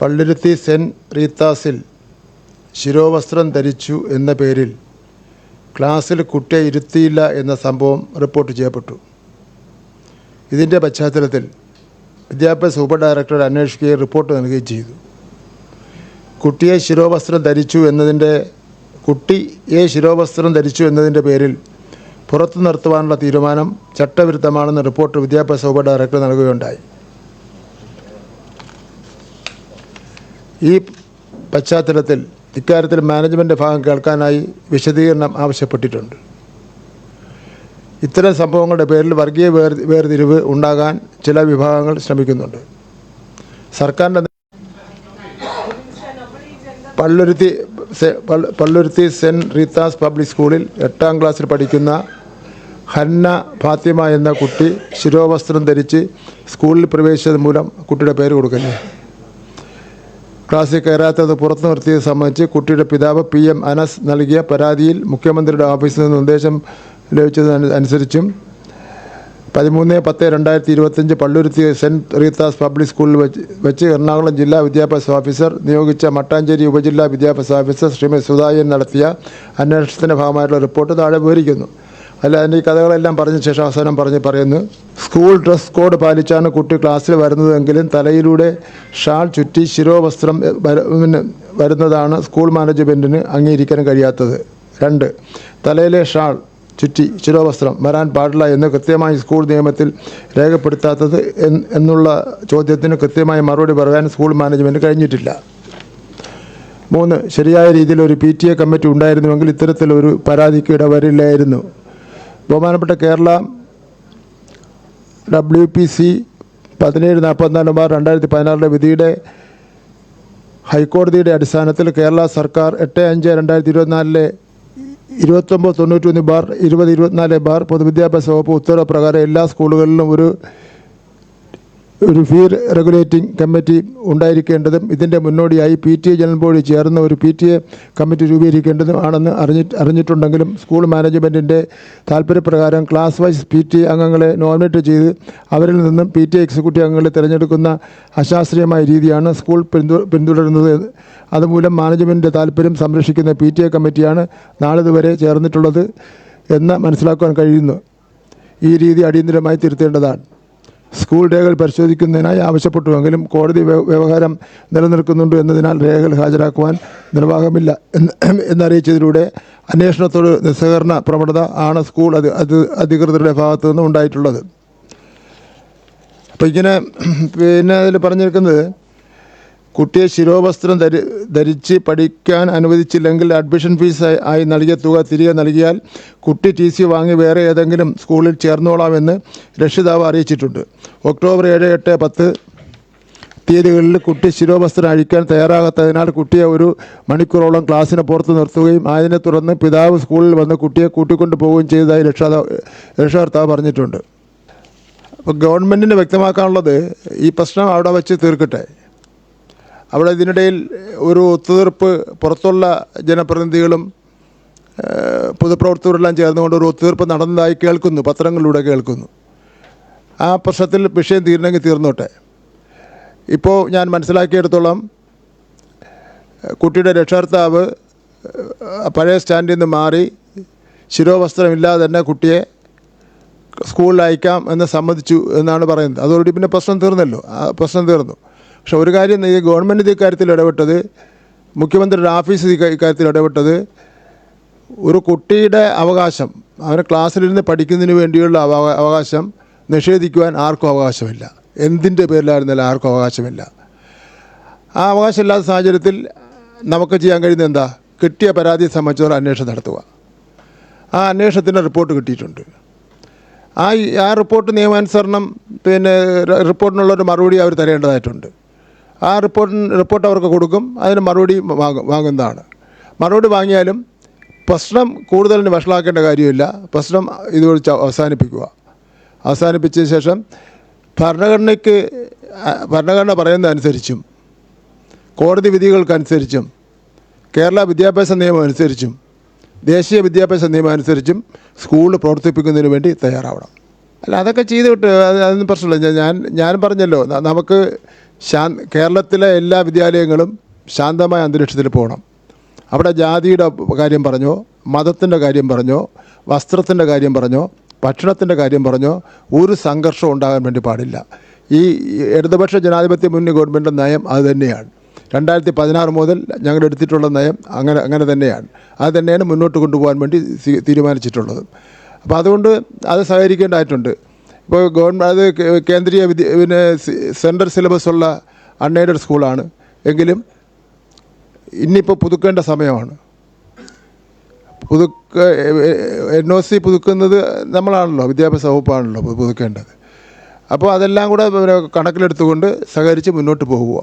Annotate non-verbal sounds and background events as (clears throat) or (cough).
Palluruthy saint റീത്താസിൽ ശിരോവസ്ത്രം ധരിച്ചു എന്ന പേരിൽ ക്ലാസ്സിൽ കുട്ടിയെ ഇരുത്തിയില്ല എന്ന സംഭവം റിപ്പോർട്ട് ചെയ്യപ്പെട്ടു. ഇതിന്റെ പശ്ചാത്തലത്തിൽ വിദ്യാഭ്യാസ സൂപ്പർ ഡയറക്ടർ അന്വേഷിക്കുകയും റിപ്പോർട്ട് നൽകുകയും ചെയ്തു. കുട്ടിയെ ശിരോവസ്ത്രം ധരിച്ചു എന്നതിന്റെ കുട്ടിയെ ശിരോവസ്ത്രം ധരിച്ചു എന്നതിന്റെ പേരിൽ പുറത്തു നിർത്തുവാനുള്ള തീരുമാനം ചട്ടവിരുദ്ധമാണെന്ന് റിപ്പോർട്ട് വിദ്യാഭ്യാസ ഉപഡയറക്ടർ നൽകുകയുണ്ടായി. ഈ പശ്ചാത്തലത്തിൽ ഇക്കാര്യത്തിൽ മാനേജ്മെന്റ് ഭാഗം കേൾക്കാനായി വിശദീകരണം ആവശ്യപ്പെട്ടിട്ടുണ്ട്. ഇത്തരം സംഭവങ്ങളുടെ പേരിൽ വർഗീയ വേർ വേർതിരിവ് ഉണ്ടാകാൻ ചില വിഭാഗങ്ങൾ ശ്രമിക്കുന്നുണ്ട്. സർക്കാരിന്റെ Palluruthy Palluruthy saint Rita's public സ്കൂളിൽ എട്ടാം ക്ലാസ്സിൽ പഠിക്കുന്ന ഹന്ന ഫാത്തിമ എന്ന കുട്ടി ശിരോവസ്ത്രം ധരിച്ച് സ്കൂളിൽ പ്രവേശിച്ചത് മൂലം കുട്ടിയുടെ പേര് കൊടുക്കല്ലേ? ക്ലാസ്സിൽ കയറാത്തത് പുറത്തു നിർത്തിയത് സംബന്ധിച്ച് കുട്ടിയുടെ പിതാവ് പി എം അനസ് നൽകിയ പരാതിയിൽ മുഖ്യമന്ത്രിയുടെ ഓഫീസിൽ നിന്ന് നിർദ്ദേശം ലഭിച്ചത് അനുസരിച്ചും പതിമൂന്ന് പത്ത് രണ്ടായിരത്തി ഇരുപത്തഞ്ച് പള്ളുരുത്തി സെന്റ് റീത്താസ് പബ്ലിക് സ്കൂളിൽ വെച്ച് വെച്ച് എറണാകുളം ജില്ലാ വിദ്യാഭ്യാസ ഓഫീസർ നിയോഗിച്ച മട്ടാഞ്ചേരി ഉപജില്ലാ വിദ്യാഭ്യാസ ഓഫീസർ ശ്രീമതി സുധാകരൻ നടത്തിയ അന്വേഷണത്തിന്റെ ഭാഗമായിട്ടുള്ള റിപ്പോർട്ട് താഴെ വിവരിക്കുന്നു. അല്ല അതിന്റെ ഈ കഥകളെല്ലാം പറഞ്ഞ ശേഷം അവസാനം പറഞ്ഞ് പറയുന്നു സ്കൂൾ ഡ്രസ് കോഡ് പാലിച്ചാണ് കുട്ടി ക്ലാസ്സിൽ വരുന്നതെങ്കിലും തലയിലൂടെ ഷാൾ ചുറ്റി ശിരോവസ്ത്രം പിന്നെ വരുന്നതാണ് സ്കൂൾ മാനേജ്മെന്റിന് അംഗീകരിക്കാൻ കഴിയാത്തത്. രണ്ട് തലയിലെ ഷാൾ ചുറ്റി ശിരോവസ്ത്രം വരാൻ പാടില്ല എന്ന് കൃത്യമായി സ്കൂൾ നിയമത്തിൽ രേഖപ്പെടുത്താത്തത് എന്ന് എന്നുള്ള ചോദ്യത്തിന് കൃത്യമായി മറുപടി പറയാൻ സ്കൂൾ മാനേജ്മെന്റ് കഴിഞ്ഞിട്ടില്ല. മൂന്ന് ശരിയായ രീതിയിൽ ഒരു പി ടി എ കമ്മിറ്റി ഉണ്ടായിരുന്നുവെങ്കിൽ ഇത്തരത്തിലൊരു പരാതിക്ക് ഇടവരില്ലായിരുന്നു. ബഹുമാനപ്പെട്ട കേരള ഡബ്ല്യു പി സി പതിനേഴ് നാൽപ്പത്തിനാല് ബാർ രണ്ടായിരത്തി പതിനാറിലെ വിധിയുടെ ഹൈക്കോടതിയുടെ അടിസ്ഥാനത്തിൽ കേരള സർക്കാർ എട്ട് അഞ്ച് രണ്ടായിരത്തി ഇരുപത്തിനാലിലെ ഇരുപത്തൊമ്പത് തൊണ്ണൂറ്റി ഒന്ന് ബാർ ഇരുപത് ഇരുപത്തിനാല് ബാർ പൊതുവിദ്യാഭ്യാസ വകുപ്പ് ഉത്തരവ് പ്രകാരം എല്ലാ സ്കൂളുകളിലും ഒരു ഒരു ഫീ റെഗുലേറ്റിംഗ് കമ്മിറ്റി ഉണ്ടായിരിക്കേണ്ടതും ഇതിന്റെ മുന്നോടിയായി P T A general body ചേർന്ന ഒരു പി ടി എ കമ്മിറ്റി രൂപീകരിക്കേണ്ടതും ആണെന്ന് അറിഞ്ഞി അറിഞ്ഞിട്ടുണ്ടെങ്കിലും സ്കൂൾ മാനേജ്മെന്റിന്റെ താല്പര്യപ്രകാരം ക്ലാസ് വൈസ് പി ടി അംഗങ്ങളെ നോമിനേറ്റ് ചെയ്ത് അവരിൽ നിന്നും പി ടി എക്സിക്യൂട്ടീവ് അംഗങ്ങളെ തിരഞ്ഞെടുക്കുന്ന അശാസ്ത്രീയമായ രീതിയാണ് സ്കൂൾ പിന്തു പിന്തുടരുന്നത്. അതുമൂലം മാനേജ്മെന്റിന്റെ താല്പര്യം സംരക്ഷിക്കുന്ന പി ടി എ കമ്മിറ്റിയാണ് നാളിതുവരെ ചേർന്നിട്ടുള്ളത് എന്ന് മനസ്സിലാക്കുവാൻ കഴിയുന്നു. ഈ രീതി അടിയന്തരമായി തിരുത്തേണ്ടതാണ്. സ്കൂൾ രേഖകൾ പരിശോധിക്കുന്നതിനായി ആവശ്യപ്പെട്ടുവെങ്കിലും കോടതി വ്യവഹാരം നിലനിൽക്കുന്നുണ്ട് എന്നതിനാൽ രേഖകൾ ഹാജരാക്കുവാൻ നിർവാഹമില്ല എന്ന് (clears throat) എന്നറിയിച്ചതിലൂടെ അന്വേഷണത്തോട് നിസ്സഹകരണ പ്രവണത ആണ് സ്കൂൾ അധികൃതരുടെ ഭാഗത്തു നിന്നും ഉണ്ടായിട്ടുള്ളത്. അപ്പോൾ ഇങ്ങനെ (clears throat) പിന്നെ അതിൽ പറഞ്ഞിരിക്കുന്നത് കുട്ടിയെ ശിരോവസ്ത്രം ധരി ധരിച്ച് പഠിക്കാൻ അനുവദിച്ചില്ലെങ്കിൽ അഡ്മിഷൻ ഫീസ് ആയി- നൽകിയ തുക തിരികെ നൽകിയാൽ കുട്ടി ടി സി വാങ്ങി വേറെ ഏതെങ്കിലും സ്കൂളിൽ ചേർന്നോളാമെന്ന് രക്ഷിതാവ് അറിയിച്ചിട്ടുണ്ട്. ഒക്ടോബർ ഏഴ് എട്ട് പത്ത് തീയതികളിൽ കുട്ടി ശിരോവസ്ത്രം അഴിക്കാൻ തയ്യാറാകാത്തതിനാൽ കുട്ടിയെ ഒരു മണിക്കൂറോളം ക്ലാസ്സിന് പുറത്ത് നിർത്തുകയും അതിനെ തുടർന്ന് പിതാവ് സ്കൂളിൽ വന്ന് കുട്ടിയെ കൂട്ടിക്കൊണ്ടു പോവുകയും ചെയ്തതായി രക്ഷാതാവ് രക്ഷകർത്താവ് പറഞ്ഞിട്ടുണ്ട്. അപ്പോൾ ഗവൺമെന്റിന് വ്യക്തമാക്കാനുള്ളത് ഈ പ്രശ്നം അവിടെ വെച്ച് തീർക്കട്ടെ. അവിടെ ഇതിനിടയിൽ ഒരു ഒത്തുതീർപ്പ് പുറത്തുള്ള ജനപ്രതിനിധികളും പൊതുപ്രവർത്തകരെല്ലാം ചേർന്നുകൊണ്ട് ഒരു ഒത്തുതീർപ്പ് നടന്നതായി കേൾക്കുന്നു പത്രങ്ങളിലൂടെ കേൾക്കുന്നു. ആ പ്രശ്നത്തിൽ വിഷയം തീരണമെങ്കിൽ തീർന്നോട്ടെ. ഇപ്പോൾ ഞാൻ മനസ്സിലാക്കിയെടുത്തോളം കുട്ടിയുടെ രക്ഷകർത്താവ് പഴയ സ്റ്റാൻഡിൽ നിന്ന് മാറി ശിരോവസ്ത്രമില്ലാതെ തന്നെ കുട്ടിയെ സ്കൂളിൽ അയക്കാം എന്ന് സമ്മതിച്ചു എന്നാണ് പറയുന്നത്. അതോടുകൂടി പിന്നെ പ്രശ്നം തീർന്നല്ലോ. ആ പ്രശ്നം തീർന്നു. പക്ഷെ ഒരു കാര്യം ഈ ഗവൺമെന്റ് ഇക്കാര്യത്തിൽ ഇടപെട്ടത് മുഖ്യമന്ത്രിയുടെ ഓഫീസ് ഇക്കാര്യത്തിൽ ഇടപെട്ടത് ഒരു കുട്ടിയുടെ അവകാശം അവനെ ക്ലാസ്സിലിരുന്ന് പഠിക്കുന്നതിന് വേണ്ടിയുള്ള അവകാശം നിഷേധിക്കുവാൻ ആർക്കും അവകാശമില്ല. എന്തിന്റെ പേരിലായിരുന്നാലും ആർക്കും അവകാശമില്ല. ആ അവകാശമില്ലാത്ത സാഹചര്യത്തിൽ നമുക്ക് ചെയ്യാൻ കഴിയുന്നത് എന്താ? കിട്ടിയ പരാതിയെ സംബന്ധിച്ച് ഒരു അന്വേഷണം നടത്തുക. ആ അന്വേഷണത്തിന്റെ റിപ്പോർട്ട് കിട്ടിയിട്ടുണ്ട്. ആ ആ റിപ്പോർട്ട് നിയമാനുസരണം പിന്നെ റിപ്പോർട്ടിനുള്ളൊരു മറുപടി അവർ തരേണ്ടതായിട്ടുണ്ട്. ആ റിപ്പോർട്ടിന് റിപ്പോർട്ട് അവർക്ക് കൊടുക്കും. അതിന് മറുപടി വാങ്ങും വാങ്ങുന്നതാണ് മറുപടി വാങ്ങിയാലും പ്രശ്നം കൂടുതലിന് വഷളാക്കേണ്ട കാര്യമില്ല. പ്രശ്നം ഇതുവഴി അവസാനിപ്പിക്കുക. അവസാനിപ്പിച്ച ശേഷം ഭരണഘടനയ്ക്ക് ഭരണഘടന പറയുന്നതനുസരിച്ചും കോടതി വിധികൾക്കനുസരിച്ചും കേരള വിദ്യാഭ്യാസ നിയമം അനുസരിച്ചും ദേശീയ വിദ്യാഭ്യാസ നിയമം അനുസരിച്ചും സ്കൂൾ പ്രവർത്തിപ്പിക്കുന്നതിന് വേണ്ടി തയ്യാറാവണം. അല്ല അതൊക്കെ ചെയ്ത് വിട്ട് അത് അതൊന്നും പ്രശ്നമില്ല. ഞാൻ- ഞാൻ ഞാൻ പറഞ്ഞല്ലോ നമുക്ക് ശാ കേരളത്തിലെ എല്ലാ വിദ്യാലയങ്ങളും ശാന്തമായ അന്തരീക്ഷത്തിൽ പോകണം. അവിടെ ജാതിയുടെ കാര്യം പറഞ്ഞോ മതത്തിന്റെ കാര്യം പറഞ്ഞോ വസ്ത്രത്തിന്റെ കാര്യം പറഞ്ഞോ ഭക്ഷണത്തിന്റെ കാര്യം പറഞ്ഞോ ഒരു സംഘർഷം ഉണ്ടാകാൻ വേണ്ടി പാടില്ല. ഈ ഇടതുപക്ഷ ജനാധിപത്യ മുന്നണി ഗവൺമെന്റ് നയം അതുതന്നെയാണ് രണ്ടായിരത്തി പതിനാറ് മുതൽ ഞങ്ങൾ എടുത്തിട്ടുള്ള നയം അങ്ങനെ അങ്ങനെ തന്നെയാണ്. അത് തന്നെയാണ് മുന്നോട്ട് കൊണ്ടുപോകാൻ വേണ്ടി തീരുമാനിച്ചിട്ടുള്ളത്. അപ്പോൾ അതുകൊണ്ട് അത് സഹകരിക്കേണ്ടതായിട്ടുണ്ട്. ഇപ്പോൾ ഗവൺമെന്റ് അത് കേന്ദ്രീയ വിദ്യ പിന്നെ സെൻട്രൽ സിലബസ് ഉള്ള അൺഎയ്ഡഡ് സ്കൂളാണ്. എങ്കിലും ഇന്നിപ്പോൾ പുതുക്കേണ്ട സമയമാണ്. പുതുക്ക എൻ ഒ സി പുതുക്കുന്നത് നമ്മളാണല്ലോ വിദ്യാഭ്യാസ വകുപ്പാണല്ലോ പുതുക്കേണ്ടത്. അപ്പോൾ അതെല്ലാം കൂടെ കണക്കിലെടുത്തുകൊണ്ട് സഹകരിച്ച് മുന്നോട്ട് പോകുക